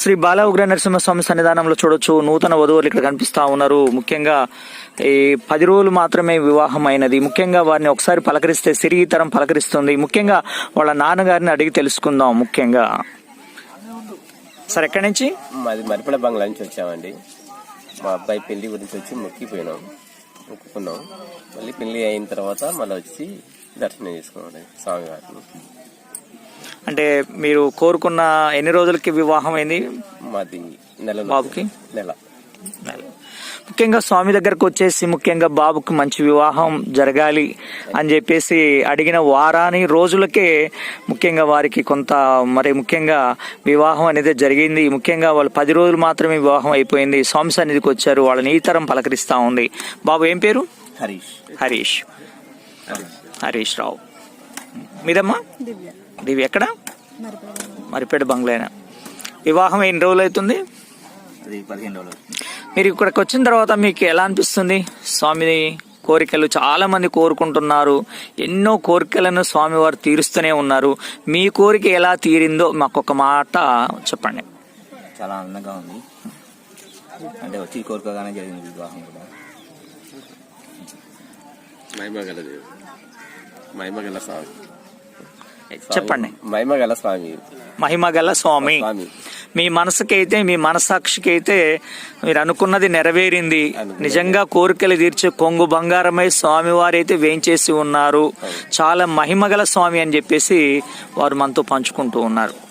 శ్రీ బాల ఉగ్ర నరసింహస్వామి సన్నిధానంలో చూడొచ్చు. నూతన వధువులు ఇక్కడ కనిపిస్తా ఉన్నారు. ముఖ్యంగా ఈ పది రోజులు మాత్రమే వివాహం అయినది ముఖ్యంగా వారిని ఒకసారి పలకరిస్తే సిరిగి తరం పలకరిస్తుంది. ముఖ్యంగా వాళ్ళ నాన్నగారిని అడిగి తెలుసుకుందాం. ముఖ్యంగా సార్ ఎక్కడి నుంచి? మాది మరిపడ బంగ్లా నుంచి వచ్చామండి. మా అబ్బాయి పెళ్ళి గురించి వచ్చి మొక్కిపోయినాం. మొక్కుకున్నాం. మళ్ళీ పెళ్ళి అయిన తర్వాత మళ్ళీ వచ్చి దర్శనం చేసుకున్నాం స్వామివారిని. అంటే మీరు కోరుకున్న ఎన్ని రోజులకి వివాహం అయింది? మాది నెల బాబుకి? నెల. ముఖ్యంగా స్వామి దగ్గరకు వచ్చేసి ముఖ్యంగా బాబుకి మంచి వివాహం జరగాలి అని చెప్పేసి అడిగిన వారాని రోజులకే ముఖ్యంగా వారికి కొంత మరి ముఖ్యంగా వివాహం అనేది జరిగింది. ముఖ్యంగా వాళ్ళు పది రోజులు మాత్రమే వివాహం అయిపోయింది. స్వామి సన్నిధికి వచ్చారు. వాళ్ళని ఈ తరం పలకరిస్తా ఉంది. బాబు ఏం పేరు? హరీష్. హరీష్. హరీష్ రావు. మీదమ్మా? దివ్య. దివి ఎక్కడ? మరిపేట. బంగ్లానా. వివాహం ఎన్ని రోజులు అవుతుంది? మీరు ఇక్కడికి వచ్చిన తర్వాత మీకు ఎలా అనిపిస్తుంది? స్వామి కోరికలు చాలా మంది కోరుకుంటున్నారు. ఎన్నో కోరికలను స్వామివారు తీరుస్తూనే ఉన్నారు. మీ కోరిక ఎలా తీరిందో మాకు ఒక మాట చెప్పండి. చాలా ఆనందంగా ఉంది. అంటే వచ్చి కోరుకోగానే జరిగింది వివాహం కూడా. మహిమగల మహిమగల స్వామి. చెప్పండి. మహిమగల స్వామి. మహిమగల స్వామి. మీ మనసుకైతే మీ మనసాక్షికి అయితే మీరు అనుకున్నది నెరవేరింది. నిజంగా కోరికలు తీర్చే కొంగు బంగారమై స్వామివారు అయితే వేయించేసి ఉన్నారు చాలా మహిమగల స్వామి అని చెప్పేసి వారు మనతో పంచుకుంటూ ఉన్నారు.